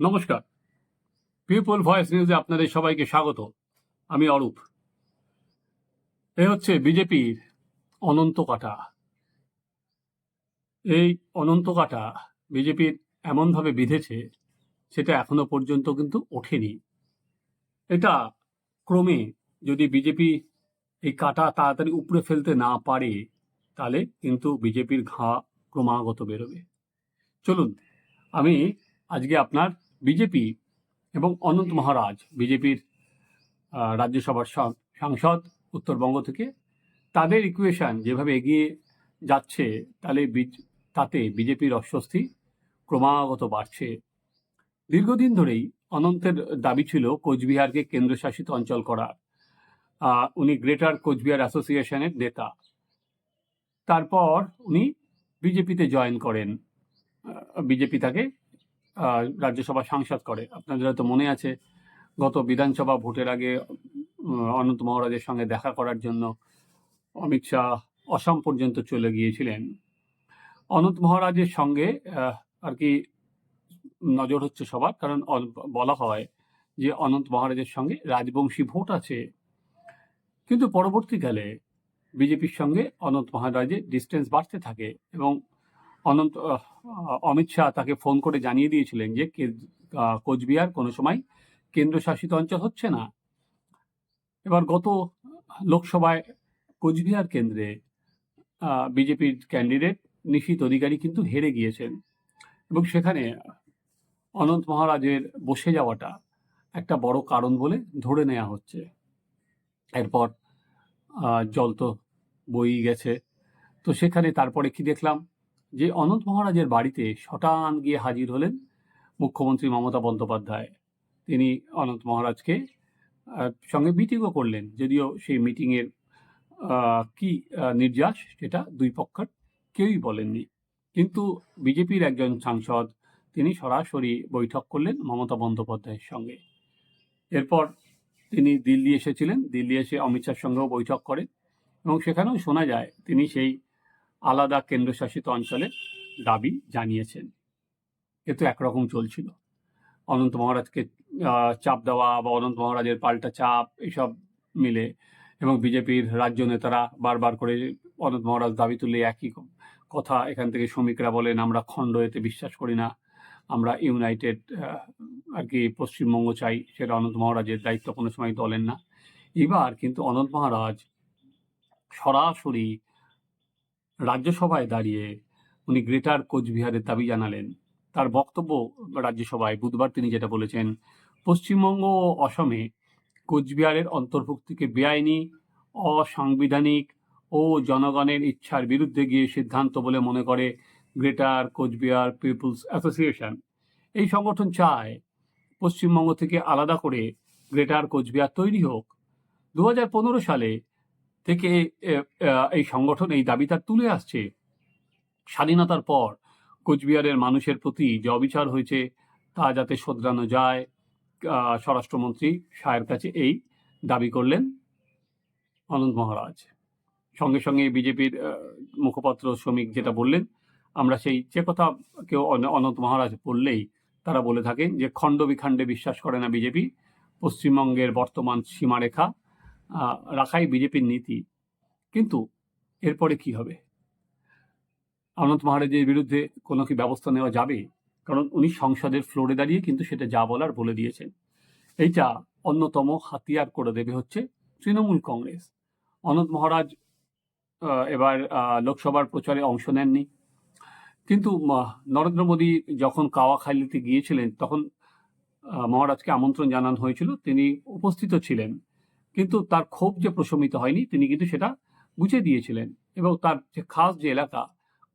নমস্কার। People voice নিউজে আপনাদের সবাইকে স্বাগত। আমি অরূপ। এ হচ্ছে বিজেপির অনন্ত কাটা। এই অনন্ত কাটা বিজেপির এমনভাবে বিঁধেছে, সেটা এখনও পর্যন্ত কিন্তু ওঠেনি। এটা ক্রমে যদি বিজেপি এই কাটা তাড়াতাড়ি উপড়ে ফেলতে না পারে, তাহলে কিন্তু বিজেপির ঘা ক্রমাগত বেরোবে। চলুন, আমি আজকে আপনার বিজেপি এবং অনন্ত মহারাজ, বিজেপির রাজ্যসভার সাংসদ উত্তরবঙ্গ থেকে তাদের ইকুয়েশন যেভাবে এগিয়ে যাচ্ছে, তাহলে তাতে বিজেপির অস্বস্তি ক্রমাগত বাড়ছে। দীর্ঘদিন ধরেই অনন্তের দাবি ছিল কোচবিহারকে কেন্দ্রশাসিত অঞ্চল করার। উনি গ্রেটার কোচবিহার অ্যাসোসিয়েশনের নেতা। তারপর উনি বিজেপিতে জয়েন করেন। বিজেপি তাকে রাজ্যসভা সাংসদ করে। আপনাদের হয়তো মনে আছে, গত বিধানসভা ভোটের আগে অনন্ত মহারাজের সঙ্গে দেখা করার জন্য অমিত শাহ অসম পর্যন্ত চলে গিয়েছিলেন। অনন্ত মহারাজের সঙ্গে আর কি নজর হচ্ছে সবার, কারণ বলা হয় যে অনন্ত মহারাজের সঙ্গে রাজবংশী ভোট আছে। কিন্তু পরবর্তীকালে বিজেপির সঙ্গে অনন্ত মহারাজের ডিস্টেন্স বাড়তে থাকে এবং অনন্ত অমিত শাহ তাকে ফোন করে জানিয়ে দিয়েছিলেন যে কোচবিহার কোনো সময় কেন্দ্রশাসিত অঞ্চল হচ্ছে না। এবার গত লোকসভায় কোচবিহার কেন্দ্রে বিজেপির ক্যান্ডিডেট নিশীত অধিকারী কিন্তু হেরে গিয়েছেন এবং সেখানে অনন্ত মহারাজের বসে যাওয়াটা একটা বড় কারণ বলে ধরে নেওয়া হচ্ছে। এরপর জল তো বই গেছে। তো সেখানে তারপরে কি দেখলাম? যে অনন্ত মহারাজের বাড়িতে শটান গিয়ে হাজির হলেন মুখ্যমন্ত্রী মমতা বন্দ্যোপাধ্যায়। তিনি অনন্ত মহারাজকে সঙ্গে মিটিংও করলেন। যদিও সেই মিটিংয়ের কি নির্যাস সেটা দুই পক্ষের কেউই বলেননি। কিন্তু বিজেপির একজন সাংসদ, তিনি সরাসরি বৈঠক করলেন মমতা বন্দ্যোপাধ্যায়ের সঙ্গে। এরপর তিনি দিল্লি এসেছিলেন। দিল্লি এসে অমিত শাহর সঙ্গেও বৈঠক করেন এবং সেখানেও শোনা যায় তিনি সেই আলাদা কেন্দ্রশাসিত অঞ্চলের দাবি জানিয়েছেন। এ তো একরকম চলছিল। অনন্ত মহারাজকে চাপ দেওয়া বা অনন্ত মহারাজের পাল্টা চাপ এসব মিলে এবং বিজেপির রাজ্য নেতারা বারবার করে অনন্ত মহারাজ দাবি তুলে একই কথা এখান থেকে শ্রমিকরা বলেন, আমরা খণ্ড এতে বিশ্বাস করি না। আমরা ইউনাইটেড আর কি পশ্চিমবঙ্গ চাই, সেটা অনন্ত মহারাজের দায়িত্ব কোনো সময় দলেন না। এবার কিন্তু অনন্ত মহারাজ সরাসরি রাজ্যসভায় দাঁড়িয়ে উনি গ্রেটার কোচবিহারের দাবি জানালেন। তার বক্তব্য রাজ্যসভায় বুধবার তিনি যেটা বলেছেন, পশ্চিমবঙ্গ ও অসমে কোচবিহারের অন্তর্ভুক্তিকে বেআইনি, অসাংবিধানিক ও জনগণের ইচ্ছার বিরুদ্ধে গিয়ে সিদ্ধান্ত বলে মনে করে গ্রেটার কোচবিহার পিপলস অ্যাসোসিয়েশন। এই সংগঠন চায় পশ্চিমবঙ্গ থেকে আলাদা করে গ্রেটার কোচবিহার তৈরি হোক। দু হাজার পনেরো সালে থেকে এই সংগঠন, এই দাবি তার তুলে আসছে স্বাধীনতার পর। কোচবিহারের মানুষের প্রতি যে অবিচার হয়েছে, তা যাতে শোধরানো যায় স্বরাষ্ট্রমন্ত্রী শাহের কাছে এই দাবি করলেন অনন্ত মহারাজ। সঙ্গে সঙ্গে বিজেপির মুখপাত্র শ্রমিক যেটা বললেন, আমরা সেই যে কথা কেউ অনন্ত মহারাজ বললেই তারা বলে থাকেন যে খণ্ড বিখণ্ডে বিশ্বাস করে না বিজেপি, পশ্চিমবঙ্গের বর্তমান সীমারেখা রাখাই বিজেপির নীতি। কিন্তু এরপরে কি হবে? অনন্ত মহারাজের বিরুদ্ধে কোনো কি ব্যবস্থা নেওয়া যাবে? কারণ উনি সংসদের ফ্লোরে দাঁড়িয়ে কিন্তু সেটা যা বলার বলে দিয়েছেন। এইটা অন্যতম হাতিয়ার করে দেবে হচ্ছে তৃণমূল কংগ্রেস। অনন্ত মহারাজ এবার লোকসভার প্রচারে অংশ নেননি। কিন্তু নরেন্দ্র মোদী যখন কাওয়াখালীতে গিয়েছিলেন, তখন মহারাজকে আমন্ত্রণ জানানো হয়েছিল। তিনি উপস্থিত ছিলেন। কিন্তু তার ক্ষোভ যে প্রশমিত হয়নি, তিনি কিন্তু সেটা বুঝে দিয়েছিলেন। এবং তার যে খাস যে এলাকা,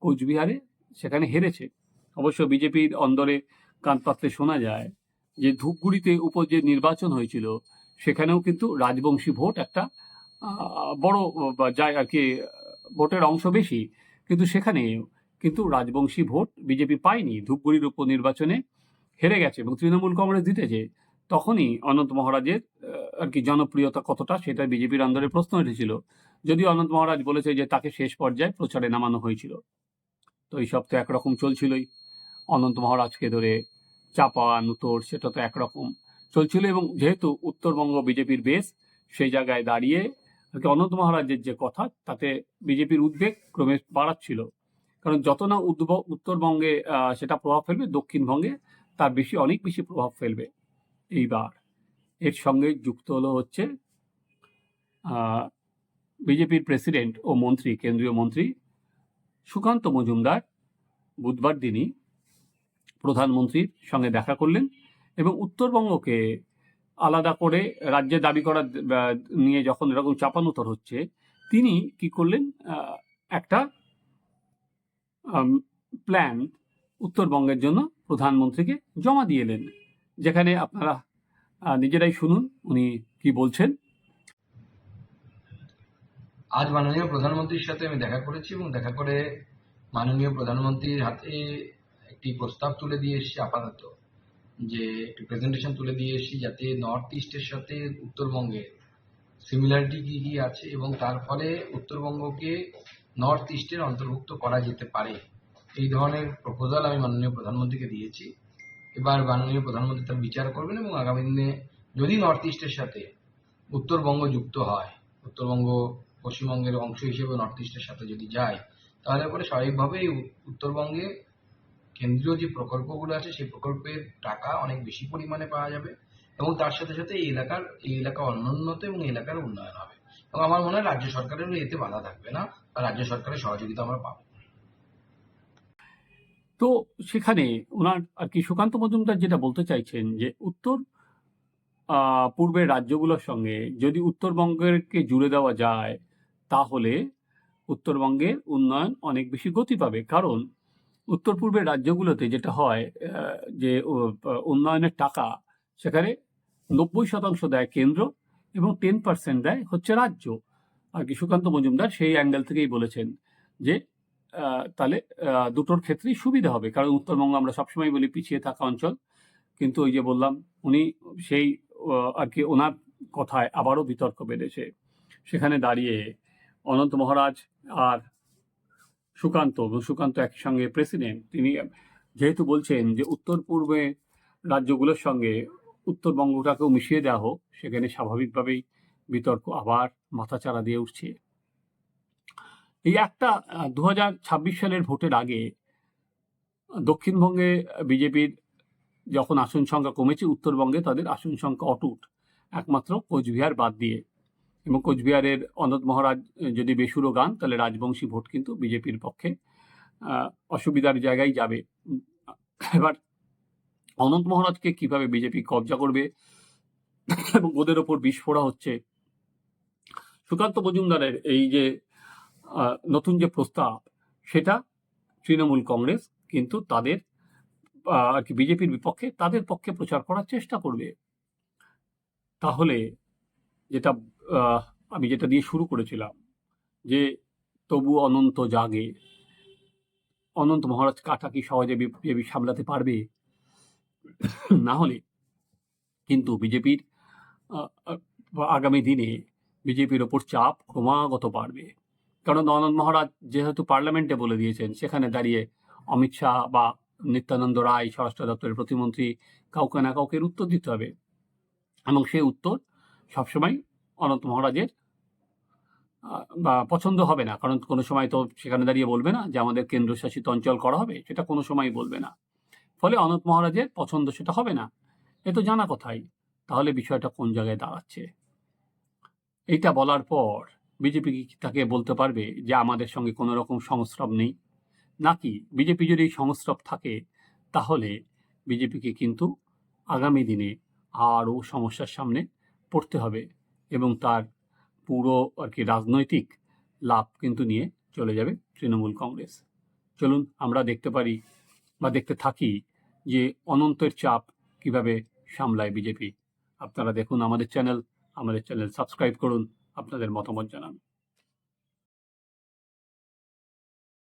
কোচবিহারে সেখানে হেরেছে। অবশ্য বিজেপির অন্দরে কান পাতলে শোনা যায় যে ধূপগুড়িতে উপর যে নির্বাচন হয়েছিল, সেখানেও কিন্তু রাজবংশী ভোট একটা বড় যায় আর কি, ভোটের অংশ বেশি। কিন্তু সেখানে কিন্তু রাজবংশী ভোট বিজেপি পায়নি। ধূপগুড়ির উপনির্বাচনে হেরে গেছে এবং তৃণমূল কংগ্রেস জিতেছে। তখনই অনন্ত মহারাজের আর কি জনপ্রিয়তা কতটা সেটা বিজেপির আন্দোলনে প্রশ্ন উঠেছিল। যদিও অনন্ত মহারাজ বলেছে যে তাকে শেষ পর্যায়ে প্রচারে নামানো হয়েছিল। তো এইসব তো একরকম চলছিলই। অনন্ত মহারাজকে ধরে চাপা, নুতোর, সেটা তো একরকম চলছিল এবং যেহেতু উত্তরবঙ্গ বিজেপির বেশ, সেই জায়গায় দাঁড়িয়ে আর কি অনন্ত মহারাজের যে কথা, তাতে বিজেপির উদ্বেগ ক্রমে বাড়াচ্ছিল। কারণ যত না উদ্ব- উত্তরবঙ্গে সেটা প্রভাব ফেলবে, দক্ষিণবঙ্গে তার বেশি, অনেক বেশি প্রভাব ফেলবে। এইবার। এর সঙ্গে যুক্ত হলো হচ্ছে বিজেপির প্রেসিডেন্ট ও মন্ত্রী কেন্দ্রীয় মন্ত্রী সুকান্ত মজুমদার বুধবার দিনই প্রধানমন্ত্রীর সঙ্গে দেখা করলেন এবং উত্তরবঙ্গকে আলাদা করে রাজ্যে দাবি আহ, নিয়ে যখন এরকম চাপানোতর হচ্ছে তিনি কি করলেন? একটা প্ল্যান উত্তরবঙ্গের জন্য প্রধানমন্ত্রীকে জমা দিয়ে এলেন। যেখানে আপনারা নিজেরাই শুনুন উনি কি বলছেন। আজ মাননীয় প্রধানমন্ত্রীর সাথে আমি দেখা করেছি এবং দেখা করে মাননীয় প্রধানমন্ত্রীর হাতে একটি প্রস্তাব তুলে দিয়ে এসেছি আপাতত, যে একটি প্রেজেন্টেশন তুলে দিয়ে এসেছি যাতে নর্থ ইস্টের সাথে উত্তরবঙ্গে সিমিলারিটি কি কি আছে এবং তার ফলে উত্তরবঙ্গকে নর্থ ইস্টের অন্তর্ভুক্ত করা যেতে পারে। এই ধরনের প্রপোজাল আমি মাননীয় প্রধানমন্ত্রীকে দিয়েছি। এবার মাননীয় প্রধানমন্ত্রী তার বিচার করবেন এবং আগামী দিনে যদি নর্থ ইস্টের সাথে উত্তরবঙ্গ যুক্ত হয়, উত্তরবঙ্গ পশ্চিমবঙ্গের অংশ হিসেবে নর্থ ইস্টের সাথে যদি যায়, তাহলে পরে স্বাভাবিকভাবেই উত্তরবঙ্গে কেন্দ্রীয় যে প্রকল্পগুলো আছে, সেই প্রকল্পের টাকা অনেক বেশি পরিমাণে পাওয়া যাবে এবং তার সাথে সাথে এই এলাকার, এই এলাকা অনুন্নত এবং এলাকার উন্নয়ন হবে। এবং আমার মনে হয় রাজ্য সরকারেরও এতে বাধা থাকবে না রাজ্য সরকারের সহযোগিতা আমরা পাবো। তো সেখানে ওনার আর কি সুকান্ত মজুমদার যেটা বলতে চাইছেন যে উত্তর পূর্বের রাজ্যগুলোর সঙ্গে যদি উত্তরবঙ্গেরকে জুড়ে দেওয়া যায়, তাহলে উত্তরবঙ্গের উন্নয়ন অনেক বেশি গতি পাবে। কারণ উত্তর পূর্বের রাজ্যগুলোতে যেটা হয় যে উন্নয়নের টাকা সেখানে নব্বই শতাংশ দেয় কেন্দ্র এবং টেন পার্সেন্ট দেয় হচ্ছে রাজ্য। আর কি সুকান্ত মজুমদার সেই অ্যাঙ্গেল থেকেই বলেছেন যে তাহলে দুটোর ক্ষেত্রেই সুবিধা হবে। কারণ উত্তরবঙ্গ আমরা সবসময় বলি পিছিয়ে থাকা অঞ্চল। কিন্তু ওই যে বললাম, উনি সেই আর কি ওনার কথায় আবারও বিতর্ক বেড়েছে। সেখানে দাঁড়িয়ে অনন্ত মহারাজ আর সুকান্ত সুকান্ত একসঙ্গে প্রেসিডেন্ট তিনি যেহেতু বলছেন যে উত্তর পূর্বে রাজ্যগুলোর সঙ্গে উত্তরবঙ্গটাকেও মিশিয়ে দেওয়া হোক, সেখানে স্বাভাবিকভাবেই বিতর্ক আবার মাথাচাড়া দিয়ে উঠছে। এই একটা দু হাজার ছাব্বিশ সালের ভোটের আগে দক্ষিণবঙ্গে বিজেপির যখন আসন সংখ্যা কমেছে, উত্তরবঙ্গে তাদের আসন সংখ্যা অটুট। একমাত্র কোচবিহার বাদ দিয়ে। এবং কোচবিহারের অনন্ত মহারাজ যদি বেসুরো গান, তাহলে রাজবংশী ভোট কিন্তু বিজেপির পক্ষে অসুবিধার জায়গায় যাবে। এবার অনন্ত মহারাজকে কীভাবে বিজেপি কবজা করবে? এবং ওদের ওপর বিস্ফোরা হচ্ছে? সুকান্ত মজুমদারের এই যে নতুন যে প্রস্তাব, সেটা তৃণমূল কংগ্রেস কিন্তু তাদের আর কি বিজেপির বিপক্ষে তাদের পক্ষে প্রচার করার চেষ্টা করবে। তাহলে যেটা আমি যেটা দিয়ে শুরু করেছিলাম, যে তবু অনন্ত জাগে। অনন্ত মহারাজ কাটা কি সহজে বিজেপি সামলাতে পারবে? না হলে কিন্তু বিজেপির আগামী দিনে বিজেপির ওপর চাপ ক্রমাগত বাড়বে। কারণ অনন্ত মহারাজ যেহেতু পার্লামেন্টে বলে দিয়েছেন, সেখানে দাঁড়িয়ে অমিত শাহ বা নিত্যানন্দ রায়, স্বরাষ্ট্র দপ্তরের প্রতিমন্ত্রী কাউকে না কাউকে উত্তর দিতে হবে। এবং সেই উত্তর সবসময় অনন্ত মহারাজের বা পছন্দ হবে না। কারণ কোনো সময় তো সেখানে দাঁড়িয়ে বলবে না যে আমাদের কেন্দ্রশাসিত অঞ্চল করা হবে, সেটা কোনো সময় বলবে না। ফলে অনন্ত মহারাজের পছন্দ সেটা হবে না। এ তো জানা কথাই। তাহলে বিষয়টা কোন জায়গায় দাঁড়াচ্ছে? এইটা বলার পর বিজেপি কি তাকে বলতে পারবে যে আমাদের সঙ্গে কোনো রকম সংস্রব নেই? নাকি বিজেপি যদি সংস্রব থাকে, তাহলে বিজেপিকে কিন্তু আগামী দিনে আরও সমস্যার সামনে পড়তে হবে এবং তার পুরো আর কি রাজনৈতিক লাভ কিন্তু নিয়ে চলে যাবে তৃণমূল কংগ্রেস। চলুন আমরা দেখতে পারি বা দেখতে থাকি যে অনন্তের চাপ কীভাবে সামলায় বিজেপি। আপনারা দেখুন আমাদের চ্যানেল আমাদের চ্যানেল সাবস্ক্রাইব করুন। আপনাদের মতামত জানান।